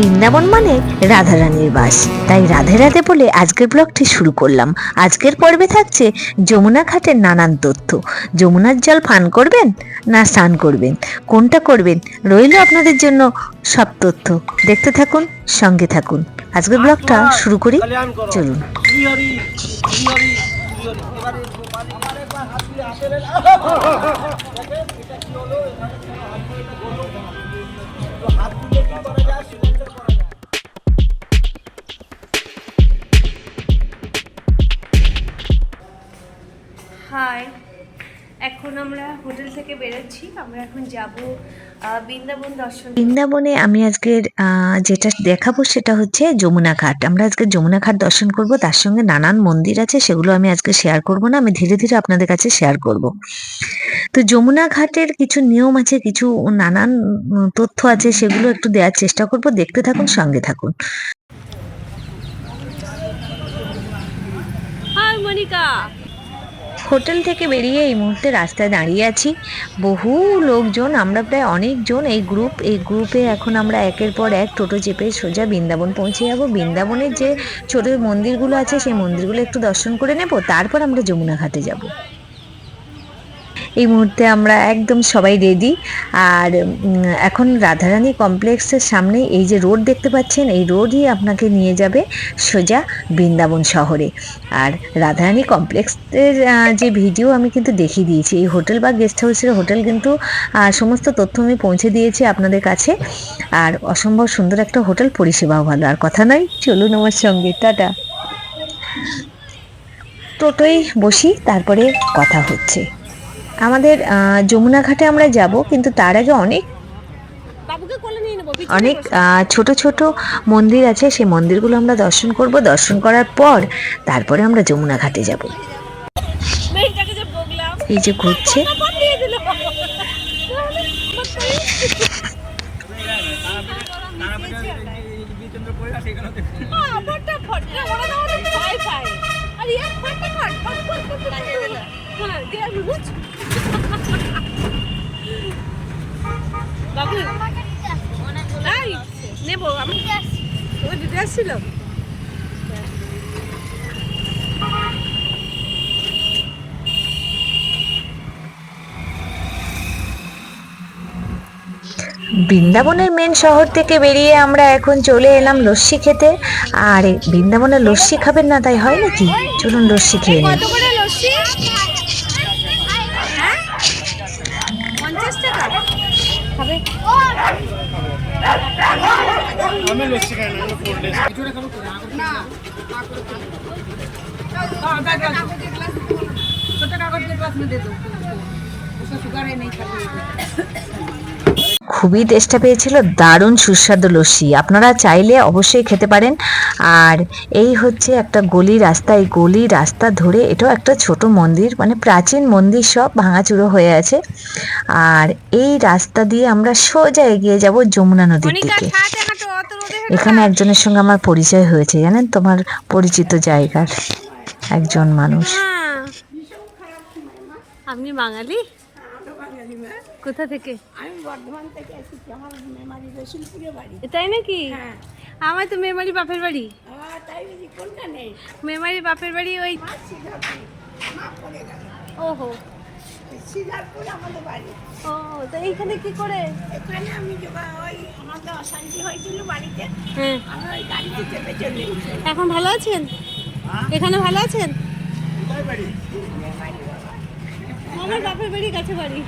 বৃন্দাবন মানে রাধারানীর বাস। তাই রাধে রাধে বলে আজকের ব্লগটি শুরু করলাম। আজকের পর্বে থাকছে যমুনা ঘাটের নানান তথ্য। যমুনার জল পান করবেন না স্নান করবেন? কোনটা করবেন? রইল আপনাদের জন্য সব তথ্য। দেখতে থাকুন সঙ্গে থাকুন। আজকের ব্লগটা শুরু করি। চলুন। হরি বেরোচ্ছি। আমরা এখন যাব বৃন্দাবন দর্শন বৃন্দাবনে আমি আজকের যেটা দেখাবো সেটা হচ্ছে যমুনা ঘাট। আমরা আজকে যমুনা ঘাট দর্শন করব তার সঙ্গে নানান মন্দির আছে সেগুলো আমি আজকে শেয়ার করব না আমি ধীরে ধীরে আপনাদের কাছে শেয়ার করব। তো যমুনা ঘাটের কিছু নিয়ম আছে কিছু নানান তথ্য আছে সেগুলো একটু দেওয়ার চেষ্টা করব দেখতে থাকুন সঙ্গে থাকুন। হাই মনিকা হোটেল থেকে বেরিয়ে এই মুহূর্তে রাস্তায় দাঁড়িয়ে আছি। বহু লোকজন, আমরা প্রায় অনেকজন এই গ্রুপ এই গ্রুপে এখন আমরা একের পর এক টোটো চেপে সোজা বৃন্দাবন পৌঁছে যাব। বৃন্দাবনের যে ছোটো মন্দিরগুলো আছে, সেই মন্দিরগুলো একটু দর্শন করে নেব, তারপর আমরা যমুনা ঘাটে যাব। এই মুহূর্তে আমরা একদম সবাই রেডি আর এখন রাধারানী কমপ্লেক্সের সামনে এই যে রোড দেখতে পাচ্ছেন, এই রোডই আপনাকে নিয়ে যাবে সোজা বৃন্দাবন শহরে। আর রাধারানী কমপ্লেক্সের যে ভিডিও আমি কিন্তু দেখিয়ে দিয়েছি, এই হোটেল বা গেস্ট হাউসের হোটেল কিন্তু সমস্ত তথ্য আমি পৌঁছে দিয়েছি আপনাদের কাছে। আর অসম্ভব সুন্দর একটা হোটেল, পরিষেবাও ভালো। আর কথা নয়, চলুন আমার সঙ্গে, টাটা। টোটোয় বসি, তারপরে কথা হচ্ছে। আমাদের যমুনা ঘাটে আমরা যাব কিন্তু তার আগে অনেক অনেক ছোট ছোট মন্দির আছে সেই মন্দিরগুলো আমরা দর্শন করব দর্শন করার পর তারপরে আমরা যমুনা ঘাটে যাব এই যে ঘুরছে আর বৃন্দাবনের মেন শহর থেকে বেরিয়ে আমরা এখন চলে এলাম লস্যি খেতে। আর এই বৃন্দাবনের লস্যি খাবেন না তাই হয় নাকি? চলুন লস্যি খেয়ে নিই। খুবই টেস্টটা পেয়েছিল দারুণ সুস্বাদু লস্যি। আপনারা চাইলে অবশ্যই খেতে পারেন। আর এই হচ্ছে একটা গলি রাস্তা। এই গলি রাস্তা ধরে এটাও একটা ছোট মন্দির মানে প্রাচীন মন্দির সব ভাঙাচুরো হয়ে আছে। আর এই রাস্তা দিয়ে আমরা সোজা এগিয়ে যাব যমুনা নদীর দিকে। এখানে একজনের সঙ্গে আমার পরিচয় হয়েছে জানেন? তোমার পরিচিত জায়গার একজন মানুষ। হ্যাঁ। আপনি বাঙালি? কোথা থেকে? আমি বর্ধমান থেকে এসেছি আমার মেমারি রসুলপুরে বাড়ি। তাই নাকি? হ্যাঁ। আমার তো মেমারি বাপের বাড়ি। তাই বুঝি কোনখানে মেমারি বাপের বাড়ি ওই ওহো। সিদ্ধার্থপুর আমাদের বাড়ি। ও তো এইখানে কি করে? এখানে আমি যোগা ওই আমাদের অশান্তি হয়েছিল বাড়িতে হ্যাঁ। আমি ওই গাড়িতে চেপে চলে এখন ভালো আছেন? এখানে ভালো আছেন? আমার বাপের বাড়ি কাছে বাড়ি।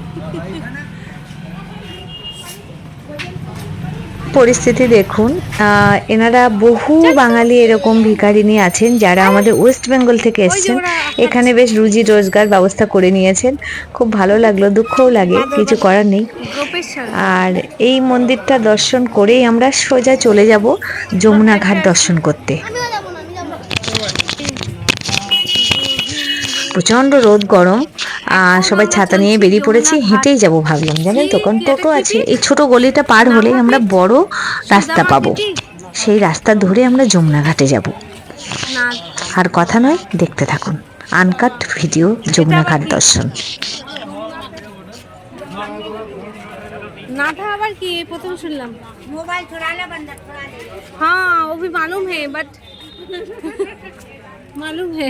পরিস্থিতি দেখুন এনারা বহু বাঙালি এরকম ভিখারিনী আছেন যারা আমাদের ওয়েস্ট বেঙ্গল থেকে এসেছেন। এখানে বেশ রুজি রোজগার ব্যবস্থা করে নিয়েছেন। খুব ভালো লাগল দুঃখও লাগে কিছু করার নেই। আর এই মন্দিরটা দর্শন করেই আমরা সোজা চলে যাব যমুনা ঘাট দর্শন করতে। প্রচণ্ড রোদ গরম। আর সবাই ছাতা নিয়ে বেরিয়ে পড়েছি হেঁটেই যাব ভাবলাম জানেন তো কারণ টোটো আছে এই ছোট গলিটা পার হলেই আমরা বড় রাস্তা পাবো সেই রাস্তা ধরে আমরা যমুনা ঘাটে যাব না আর কথা নয় দেখতে থাকুন আনকাট ভিডিও যমুনা ঘাট দর্শন नाटा आवर की ये प्रथम सुनलाम मोबाइल चुरा ले बंदा चुरा ले हाँ वो भी मालूम है बट मालूम है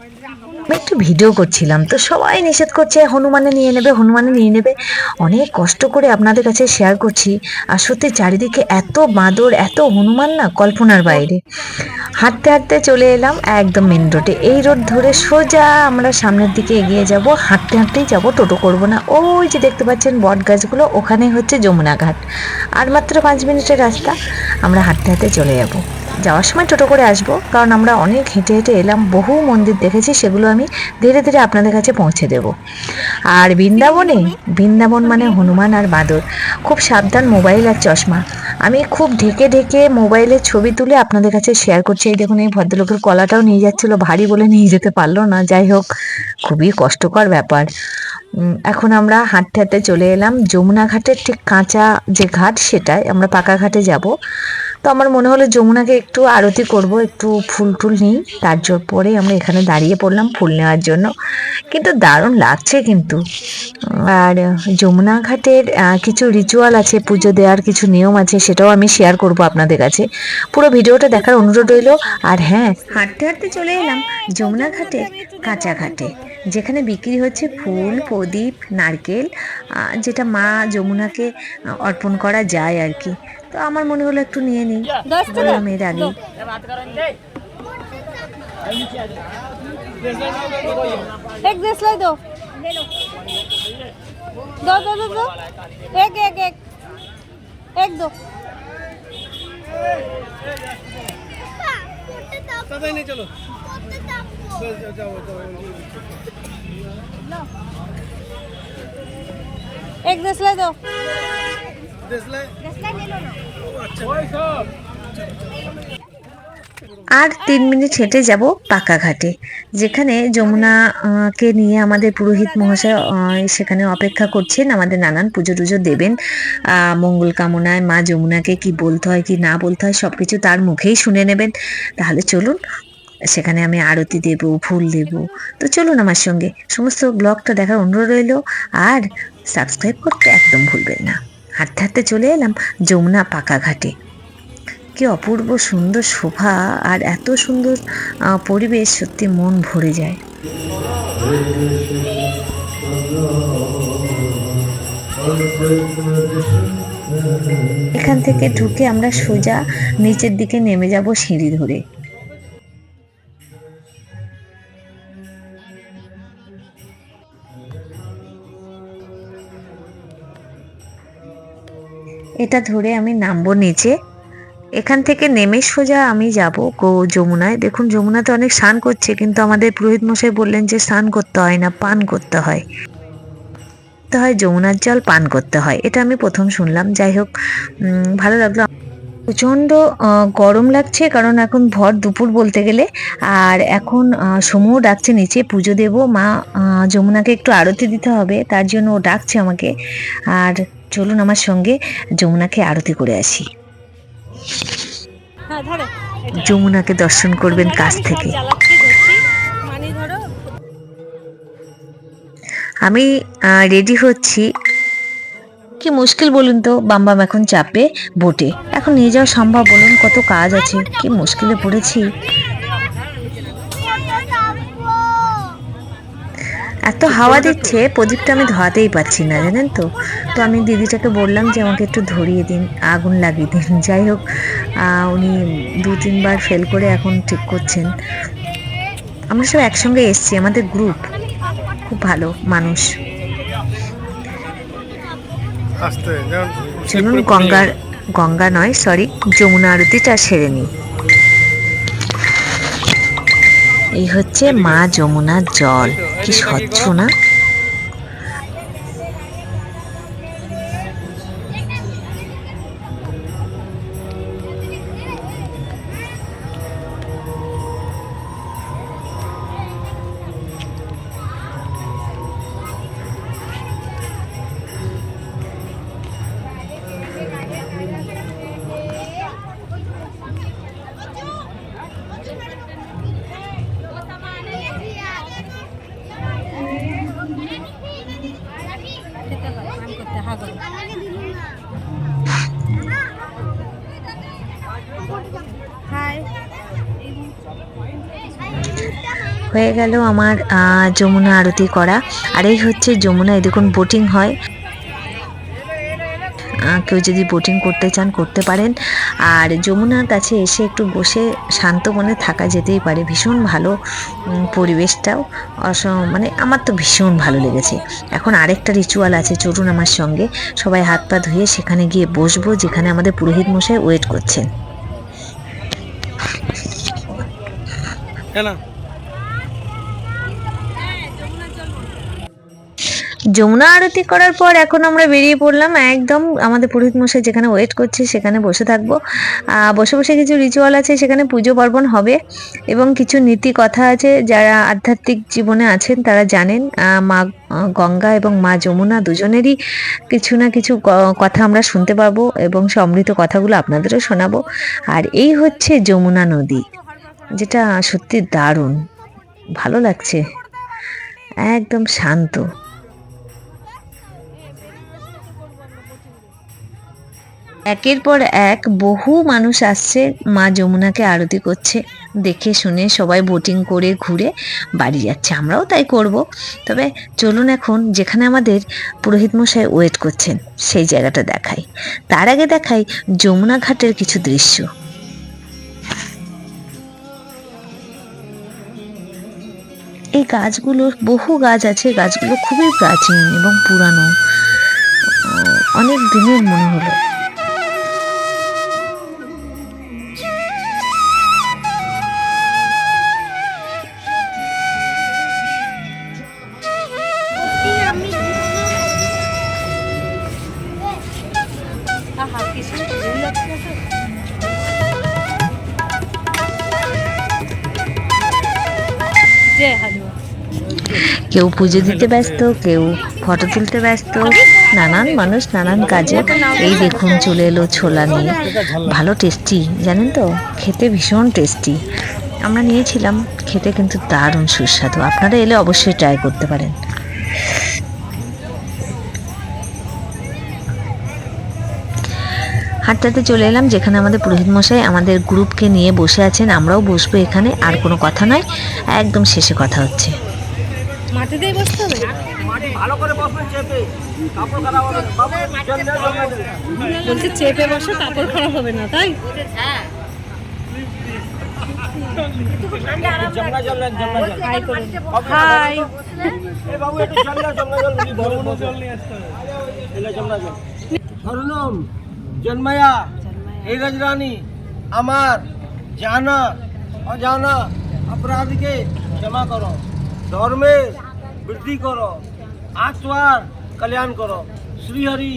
একটু ভিডিও করছিলাম, তো সবাই নিষেধ করছে, হনুমানে নিয়ে নেবে, হনুমানে নিয়ে নেবে। অনেক কষ্ট করে আপনাদের কাছে শেয়ার করছি, আর সত্যি চারিদিকে এত বাঁদর, এত হনুমান না কল্পনার বাইরে। হাঁটতে হাঁটতে চলে এলাম একদম মেন রোডে এই রোড ধরে সোজা আমরা সামনের দিকে এগিয়ে যাব, হাঁটতে হাঁটতেই যাব, টোটো করব না। ওই যে দেখতে পাচ্ছেন বট গাছগুলো, ওখানে হচ্ছে যমুনা ঘাট। আর মাত্র পাঁচ মিনিটের রাস্তা, আমরা হাঁটতে হাঁটতে চলে যাব। যাওয়ার সময় টোটো করে আসব, কারণ আমরা অনেক হেঁটে হেঁটে এলাম, বহু মন্দির দেখেছি, সেগুলো আমি ধীরে ধীরে আপনাদের কাছে পৌঁছে দেব। আর বৃন্দাবনে, বৃন্দাবন মানে হনুমান আর বাঁদর। খুব সাবধান, মোবাইল আর চশমা। আমি খুব ঢেকে ঢেকে মোবাইলের ছবি তুলে আপনাদের কাছে শেয়ার করছি। এই দেখুন, এই ভদ্রলোকের কলাটাও নিয়ে যাচ্ছিল, ভারী বলে নিয়ে যেতে পারল না। যাই হোক, খুবই কষ্টকর ব্যাপার। এখন আমরা হাঁটতে হাঁটতে চলে এলাম। যমুনা ঘাটের ঠিক কাঁচা যে ঘাট, সেটাই আমরা পাকা ঘাটে যাব। তো আমার মনে হলো যমুনাকে একটু আরতি করব, একটু ফুল টুল নিই। তার পরে আমরা এখানে দাঁড়িয়ে পড়লাম ফুল নেওয়ার জন্য। কিন্তু দারুণ লাগছে কিন্তু। আর যমুনা ঘাটের কিছু রিচুয়াল আছে, পুজো দেওয়ার কিছু নিয়ম আছে, সেটাও আমি শেয়ার করব আপনাদের কাছে। পুরো ভিডিওটা দেখার অনুরোধ রইল। আর হ্যাঁ হাঁটতে হাঁটতে চলে এলাম যমুনা ঘাটের কাঁচা ঘাটে, যেখানে বিক্রি হচ্ছে ফুল, প্রদীপ, নারকেল যেটা মা যমুনাকে অর্পণ করা যায় আর কি। তো আমার মনে হলো একটু নিয়ে নিই। বললাম এর আগে এক দো এক এক এক। এক দো এক দেশলাই दो আর তিন মিনিট হেঁটে যাব পাকাঘাটে যেখানে যমুনাকে নিয়ে আমাদের পুরোহিত মহাশয় সেখানে অপেক্ষা করছেন আমাদের নানান পুজো টুজো দেবেন। মঙ্গল কামনায় মা যমুনাকে কি বলতে হয় কি না বলতে হয় সব কিছু তার মুখেই শুনে নেবেন। তাহলে চলুন সেখানে আমি আরতি দেব ফুল দেব। তো চলুন আমার সঙ্গে। সমস্ত ব্লগটা দেখার অনুরোধ রইল। আর সাবস্ক্রাইব করতে একদম ভুলবেন না। হাঁটতে হাঁটতে চলে এলাম যমুনা পাকা ঘাটে। কি অপূর্ব সুন্দর শোভা আর এত সুন্দর পরিবেশ সত্যি মন ভরে যায়। এখান থেকে ঢুকে আমরা সোজা নিচের দিকে নেমে যাব সিঁড়ি ধরে। এটা ধরে আমি নামবো নিচে। এখান থেকে নেমে সোজা আমি যাব গো যমুনায়। দেখুন যমুনাতে অনেক স্নান করছে কিন্তু আমাদের পুরোহিত মশাই বললেন যে স্নান করতে হয় না পান করতে হয়। করতে হয় যমুনার জল পান করতে হয়। এটা আমি প্রথম শুনলাম। যাই হোক ভালো লাগল। প্রচণ্ড গরম লাগছে কারণ এখন ভর দুপুর বলতে গেলে। আর এখন আহ, ডাকছে নিচে পুজো দেব। মা যমুনাকে একটু আরতি দিতে হবে তার জন্য ও ডাকছে আমাকে। আর চলুন আমার সঙ্গে যমুনাকে আরতি করে আসি। হ্যাঁ। যমুনাকে দর্শন করবেন কাছ থেকে। মানে আমি রেডি হচ্ছি। কি মুশকিল বলুন তো বাম্বাম এখন চাপে বোটে এখন নিয়ে যাওয়া সম্ভব বলুন কত কাজ আছে কি মুশকিলে পড়েছি। এত হাওয়া দিচ্ছে প্রদীপটা আমি ধোয়াতেই পাচ্ছি না জানেন তো? তো আমি দিদিটাকে বললাম যে আমাকে একটু ধরিয়ে দিন আগুন লাগিয়ে দিন। যাই হোক উনি দু তিনবার ফেল করে এখন ঠিক করছেন। আমরা সব একসঙ্গে এসছি আমাদের গ্রুপ খুব ভালো মানুষ। চলুন গঙ্গার গঙ্গা নয় সরি যমুনা আরতিটা সেরে নিই। এই হচ্ছে মা যমুনার জল। কি স্বচ্ছ না হয়ে গেল আমার যমুনা আরতি করা। আর এই হচ্ছে যমুনা দেখুন বোটিং হয়। কেউ যদি বোটিং করতে চান, করতে পারেন। আর যমুনার কাছে এসে একটু বসে শান্ত মনে থাকা যেতেই পারে। ভীষণ ভালো পরিবেশটাও। অস- মানে আমার তো ভীষণ ভালো লেগেছে। এখন আরেকটা রিচুয়াল আছে, চলুন আমার সঙ্গে। সবাই হাত পা ধুয়ে সেখানে গিয়ে বসবো, যেখানে আমাদের পুরোহিত মশাই ওয়েট করছেন। যমুনা আরতি করার পর এখন আমরা বেরিয়ে পড়লাম একদম আমাদের পুরোহিত মশাই যেখানে ওয়েট করছে সেখানে বসে থাকব। বসে বসে কিছু রিচুয়াল আছে, সেখানে পুজো পার্বণ হবে এবং কিছু নীতি কথা আছে যারা আধ্যাত্মিক জীবনে আছেন তারা জানেন। মা গঙ্গা এবং মা যমুনা দুজনেরই কিছু না কিছু কথা আমরা শুনতে পাবো এবং সে অমৃত কথাগুলো আপনাদেরও শোনাবো। আর এই হচ্ছে যমুনা নদী, যেটা সত্যি দারুণ, ভালো লাগছে, একদম শান্ত। একের পর এক বহু মানুষ আসছে, মা যমুনাকে আরতি করছে। দেখে শুনে সবাই বোটিং করে ঘুরে বাড়ি যাচ্ছে। আমরাও তাই করব। তবে চলুন এখন যেখানে আমাদের পুরোহিত মশাই ওয়েট করছেন, সেই জায়গাটা দেখাই। তার আগে দেখাই যমুনা ঘাটের কিছু দৃশ্য। এই গাছগুলো, বহু গাছ আছে, গাছগুলো খুবই প্রাচীন এবং পুরানো। অনেক দিনের মনে হলো। কেউ পুজো দিতে ব্যস্ত, কেউ ফটো তুলতে ব্যস্ত, নানান মানুষ নানান কাজে। এই দেখুন, চলে এলো ছোলা নিয়ে। ভালো টেস্টি জানেন তো? খেতে ভীষণ টেস্টি আমরা নিয়েছিলাম, খেতে কিন্তু দারুণ সুস্বাদু। আপনারা এলে অবশ্যই ট্রাই করতে পারেন। হাঁটতে চলে এলাম, যেখানে আমাদের পুরোহিত মশাই আমাদের গ্রুপকে নিয়ে বসে আছেন। আমরাও বসবো এখানে, আর কোনো কথা নয়, একদম শেষে কথা হচ্ছে। মাটিতেই বসতে হবে? মাটি ভালো করে বসবেন চেপে। বলছে চেপে বসে কাপড় খারাপ হবে না তাই। হাই জন্ময়া রাজরানী আমার জানা অজানা অপরাধকে ক্ষমা করো। ধর্মের বৃদ্ধি করো, আত্মার কল্যাণ করো। শ্রীহরি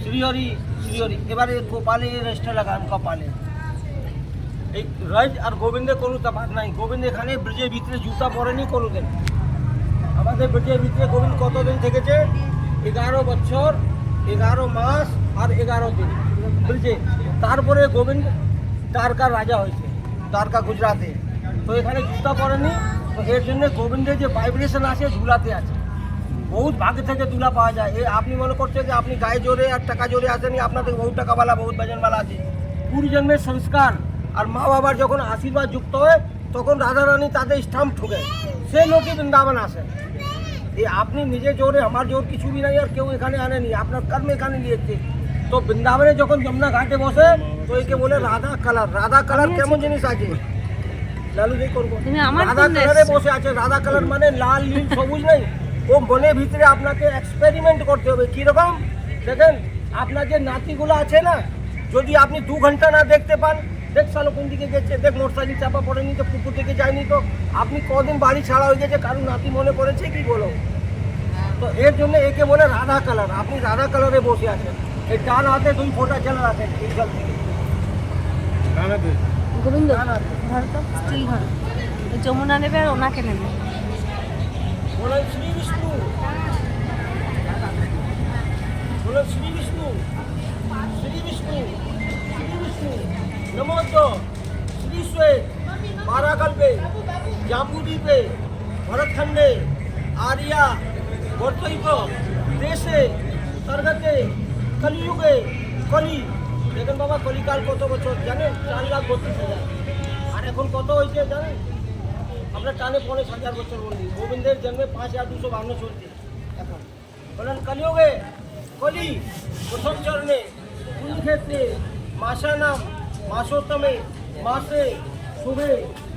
শ্রীহরি শ্রীহরি। এবারে কপালে রেস্টে লাগান, কপালে। এই রাজ আর গোবিন্দে কোনো তফাৎ নাই। গোবিন্দ এখানে ব্রিজের ভিতরে জুতা পরেনি কোনোদিন আমাদের ব্রিজের ভিতরে গোবিন্দ কতদিন থেকেছে? এগারো বছর, এগারো মাস আর এগারো দিন। ব্রিজে তারপরে গোবিন্দ দ্বারকার রাজা হয়েছে, দ্বারকা গুজরাটে। তো এখানে জুতা পরেনি এর জন্য গোবিন্দের যে ভাইব্রেশন আছে ধুলাতে আছে। বহুত ভাগে থেকে তুলা পাওয়া যায়। এ আপনি মনে করছেন যে আপনি গায়ে জোরে আর টাকা জোরে আসেনি আপনাদের বহুত টাকাওয়ালা, বহুত বাজনওয়ালা আছে। পূর্বজন্মের সংস্কার আর মা বাবার যখন আশীর্বাদ যুক্ত হয়, তখন রাধারানী তাদের স্টাম্প ঠুকে। সে লোকই বৃন্দাবন আসে। এই আপনি নিজে জোরে, আমার জোর কিছু বি নাই আর কেউ এখানে আনেনি, আপনার কর্ম এখানে নিয়েছে। তো বৃন্দাবনে যখন যমুনা ঘাটে বসে, তো একে বলে রাধা কালার রাধা কালার কেমন জিনিস আছে? লালু যে করব? তুমি আমার রাধা কালারে বসে আছে রাধা কালার মানে লাল নীল সবুজ নেই। ও মনের ভিতরে আপনাকে এক্সপেরিমেন্ট করতে হবে। কীরকম? দেখেন আপনার যে নাতিগুলো আছে না যদি আপনি দু ঘণ্টা না দেখতে পান দেখ সালো কোন দিকে গেছে দেখ মোটরসাইকেল চাপা পড়েনি তো পুকুর থেকে যায়নি তো। আপনি কদিন বাড়ি ছাড়া হয়ে গেছে কারণ নাতি মনে পড়েছে কি বলো? তো এর জন্য একে বলে রাধা কালার আপনি রাধা কালারে বসে আছেন। এই ডান হাতে দুই ফোটা জল আছেন এই জল থেকে। গোবিন্দ। ধরো তো স্টিল ধরো যমুনা নেবে আর ওনাকে নেবে। শ্রী বিষ্ণু শ্রী বিষ্ণু শ্রী বিষ্ণু শ্রী আরিয়া বর্তৈব দেশে স্বর্গতে কলিযুগে, কলি। দেখেন বাবা, কলিকাল কত বছর? জানেন? চার লাখ বত্রিশ হাজার। এখন কত হয়েছে জানেন? আমরা টানে পনেরো হাজার বছর বলি। গোবিন্দের জন্মে পাঁচ হাজার দুশো বান্ন চলছে এখন। বলেন, কলিযুগে, কলি, প্রথম চরণে, কুরুক্ষেত্রে মাসানাম মাসোত্তমে, মাসে, শুভে,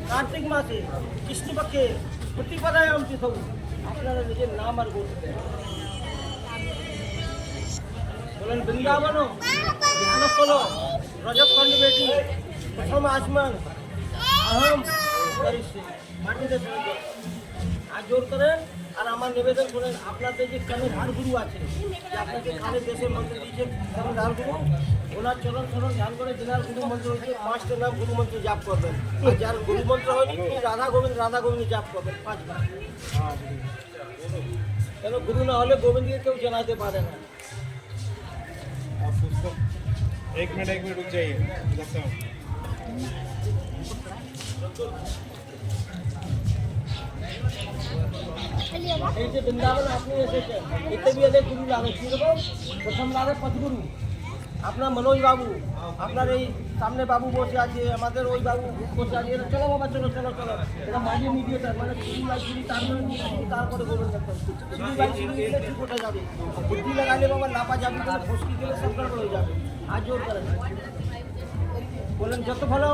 কার্তিক মাসে, কৃষ্ণপক্ষে প্রতিপদায় অঙ্কি সবু আপনারা নিজের নাম আর বলতে বলেন বৃন্দাবন ধ্যানস্থল, রজতখণ্ড বেটি প্রথম আসমান আহম করিষ্যে মাটিতে চলে যান। আর জোর করেন আর আমার নিবেদন করেন আপনাদের যে কানে ধারগুরু আছে যে আপনাকে কানে দেশের মন্ত্র দিয়েছে কানে ধারগুরু ওনার চরণ চরণ ধ্যান করে যেনার গুরু মন্ত্র হচ্ছে পাঁচটা নাম গুরু মন্ত্র জাপ করবেন আর যার গুরু মন্ত্র হয়নি তিনি রাধা গোবিন্দ রাধা গোবিন্দ জাপ করবেন পাঁচবার কেন গুরু না হলে গোবিন্দকে কেউ জানাতে পারে না एक मिनट एक मिनट रुक जाइए देखता हूँ এই যে বৃন্দাবন আপনি এসেছেন এতে বি গুরু লাগে প্রথম লাগে পথগুরু আপনার মনোজ বাবু, আপনার এই সামনে বাবু বসে আছে, আমাদের ওই বাবু বসে আছে চলো বাবা, চলো চলো চলো। এটা মাঝে মিডিয়েটার মানে শুরু তারপরে তারপরে ঠিক কোথায় যাবে? বুদ্ধি লাগালে বাবা লাপা যাবে ফসকি গেলে হয়ে যাবে। আর জোর করেন বলেন, যত ভালো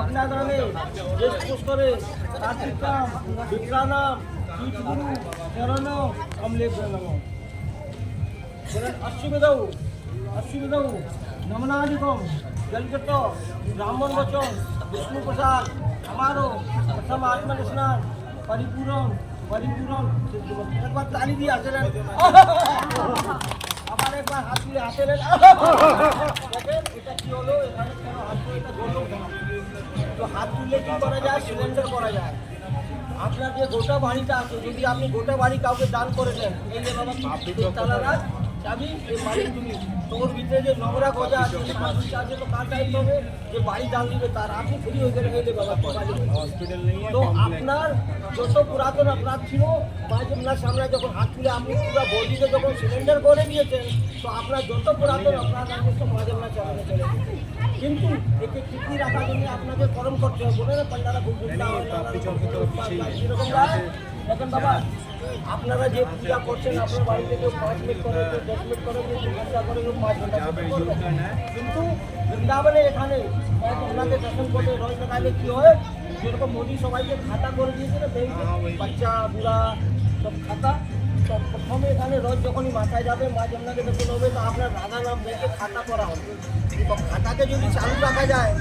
আপনার গ্রামে যে পুষ্করে কার্তিক নাম বিক্রানাম কীটগুরু চরণ কমলে প্রণম বলেন অশ্বমেধৌ অশ্বমেধৌ নমনাদিকম জলকট ব্রাহ্মণ বচন, বিষ্ণু প্রসাদ, আমারও প্রথম আত্মন পরিপূরণ পরিপূরণ। একবার তালি দিয়ে আসলেন। আবার একবার হাত দেখেন এটা কি হলো? এখানে কেন হাত এটা তো হাত কি করা যায়? সিলিন্ডার করা যায়। আপনার যে গোটা বাড়িটা আছে যদি আপনি গোটা বাড়ি কাউকে দান করে দেন এই যে বাবা চাবি এই বাড়ি তুমি তোর ভিতরে যে নোংরা কথা আছে সমস্যা আছে তো কার দায়িত্ব হবে? যে বাড়ি ডাল দিবে তার আপনি ফ্রি হয়ে গেলে হয়ে দেবে। তো আপনার যত পুরাতন আপনার ছিল বা সামনে যখন হাত তুলে আপনি পুরো বডিতে যখন সিলিন্ডার করে দিয়েছেন তো আপনার যত পুরাতন আপনার আছে সব মাঝে মাঝে চলে কিন্তু এতে কৃতি রাখার জন্য আপনাকে করম করতে হবে। বলে না পান্ডারা ভুল না দেখেন বাবা আপনারা যে পূজা করছেন আপনার বাড়ি থেকে পাঁচ মিনিট করে দশ মিনিট করে পূজা ঘণ্টা করে পাঁচ ঘণ্টা। কিন্তু বৃন্দাবনে এখানে ওনাকে দর্শন করে রোজ লাগালে কি হয় যেরকম মোদী সবাইকে খাতা করে দিয়েছে না ব্যাংকে বাচ্চা বুড়া সব খাতা প্রথমে এখানে রোজ যখনই মাথায় যাবে, মা যমুনাকে যখন হবে তো আপনার রাধা নাম ব্যাংকে খাতা করা হবে। তো খাতাকে যদি চালু রাখা যায়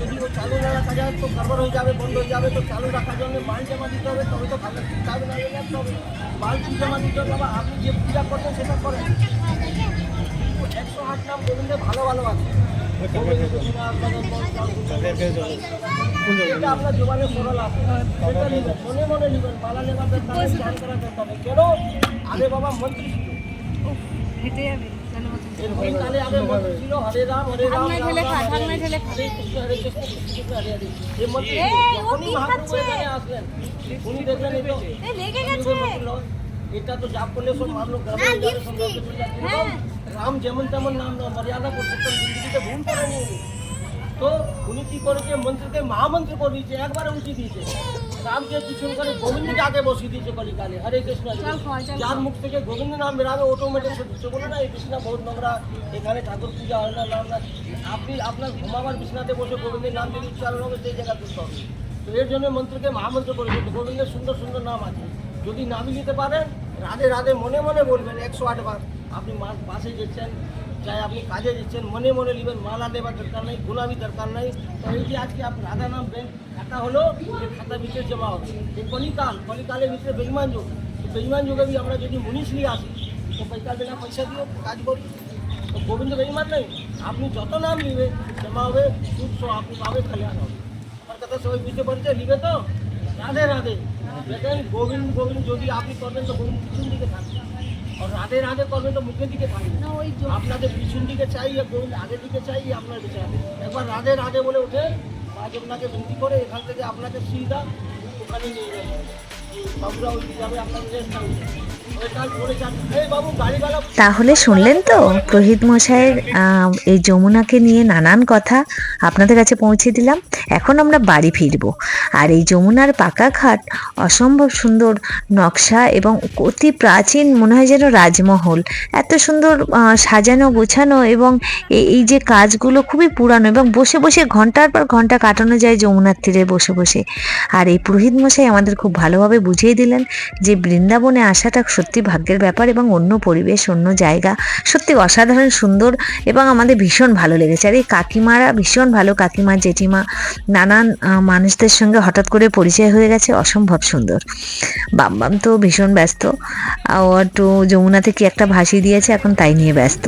যদি ও চালু না রাখা যায়, তো গড়বড় হয়ে যাবে, বন্ধ হয়ে যাবে, তো চালু রাখার জন্য মাল জমা দিতে হবে, তবে তো খাতা চালু না হয়ে যাবে তবে জমা দিতে হবে? বাবা, আপনি যে পূজা করছেন সেটা করেন। একশো আট নাম গোবিন্দের ভালো ভালো আছে। আগে বাবা মন্ত্রী হেঁটে যাবে। এটা তো জাপ করলে সব মানুষ গ্রামে যাচ্ছে। রাম যেমন তেমন নাম না মর্যাদা পুরুষোত্তম জিন্দগিতে ভুল করেনি তো উনি কি করেছে? মন্ত্রীকে মহামন্ত্রী করে দিয়েছে একবারে উঠিয়ে দিয়েছে। রামকে পিছন করে গোবিন্দকে আগে বসিয়ে দিয়েছে কলিকালে। হরে কৃষ্ণ। কৃষ্ণ। যার মুখ থেকে গোবিন্দ নাম বেরাবে অটোমেটিক সে বলে না এই বিছনা বহুত নোংরা। এখানে ঠাকুর পূজা হয় না নাম না। আপনি আপনার ঘুমাবার বিছনাতে বসে গোবিন্দের নাম যদি উচ্চারণ হবে সেই জায়গা তুলতে হবে। তো এর জন্য মন্ত্রকে মহামন্ত্র করে দিচ্ছে গোবিন্দের সুন্দর সুন্দর নাম আছে। যদি নামই নিতে পারেন রাধে রাধে মনে মনে বলবেন একশো আট বার আপনি মা- বাসে যেচ্ছেন চাই আপনি কাজে দিচ্ছেন মনে মনে নেবেন মালা দেবার দরকার নেই গোলামি দরকার নেই তো এই যে আজকে আপনি রাধা নাম ব্যাংক খাতা হলো এই খাতা ভিতরে জমা হবে এই কলিকাল কলিকালের ভিতরে বেইমান যুগ তো বেইমান যুগে বি আমরা যদি মুনিশ নিয়ে আসি তো পয়সা দেনা পয়সা দিও কাজ করি তো গোবিন্দ বেইমান নেই আপনি যত নাম নিবে জমা হবে সুদ সহ আপনি পাবে কল্যাণ হবে আমার কথা সবাই বুঝতে পারছে নিবে তো রাধে রাধে দেখেন গোবিন্দ গোবিন্দ যদি আপনি করবেন তো গোবিন্দ পিছন দিকে থাকবে আর রাধে রাধে করবে তো মুখের দিকে থাকবে না। ওই আপনাদের পিছন দিকে চাই গোবিন্দ আগের দিকে চাই আপনার চাই। একবার রাধে রাধে বলে ওঠে আজ আপনাকে বিনতি করে এখান থেকে আপনাকে সুবিধা ওখানে নিয়ে যাবে। বাবুরা ওই যাবে আপনাদের তাহলে শুনলেন তো, প্রহিত মশাইয়ের এই যমুনাকে নিয়ে নানান কথা আপনাদের কাছে পৌঁছে দিলাম। এখন আমরা বাড়ি ফিরবো। আর এই যমুনার পাকা ঘাট অসম্ভব সুন্দর নকশা এবং অতি প্রাচীন, মনে হয় যেন রাজমহল। এত সুন্দর সাজানো, গোছানো এবং এই এই যে কাজগুলো খুবই পুরানো এবং বসে বসে ঘণ্টার পর ঘণ্টা কাটানো যায় যমুনার তীরে বসে বসে। আর এই পুরোহিত মশাই আমাদের খুব ভালোভাবে বুঝিয়ে দিলেন যে বৃন্দাবনে আসাটা সত্যি ভাগ্যের ব্যাপার এবং অন্য পরিবেশ, অন্য জায়গা। সত্যি অসাধারণ, সুন্দর এবং আমাদের ভীষণ ভালো লেগেছে। আর এই কাকিমারা ভীষণ ভালো কাকিমা, জেঠিমা, নানান মানুষদের সঙ্গে হঠাৎ করে পরিচয় হয়ে গেছে। অসম্ভব সুন্দর। বাম বাম তো ভীষণ ব্যস্ত। আর একটু যমুনাতে কি একটা ভাসি দিয়েছে, এখন তাই নিয়ে ব্যস্ত।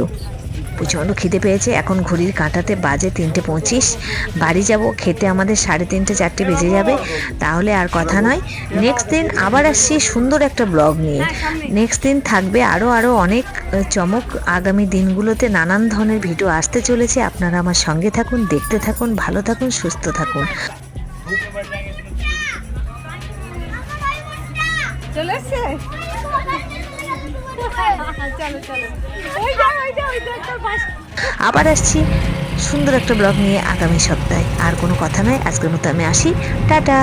প্রচণ্ড খিদে পেয়েছে। এখন ঘড়ির কাঁটাতে বাজে তিনটে পঁচিশ। বাড়ি যাব, খেতে আমাদের সাড়ে তিনটে, চারটে বেজে যাবে। তাহলে আর কথা নয়। নেক্সট দিন আবার আসছি সুন্দর একটা ব্লগ নিয়ে। নেক্সট দিন থাকবে আরও আরও অনেক চমক। আগামী দিনগুলোতে নানান ধরনের ভিডিও আসতে চলেছে। আপনারা আমার সঙ্গে থাকুন, দেখতে থাকুন, ভালো থাকুন, সুস্থ থাকুন। চলে আবার আসছি সুন্দর একটা ব্লগ নিয়ে আগামী সপ্তাহে। আর কোনো কথা নয়, আজকের মতো আমি আসি। টাটা!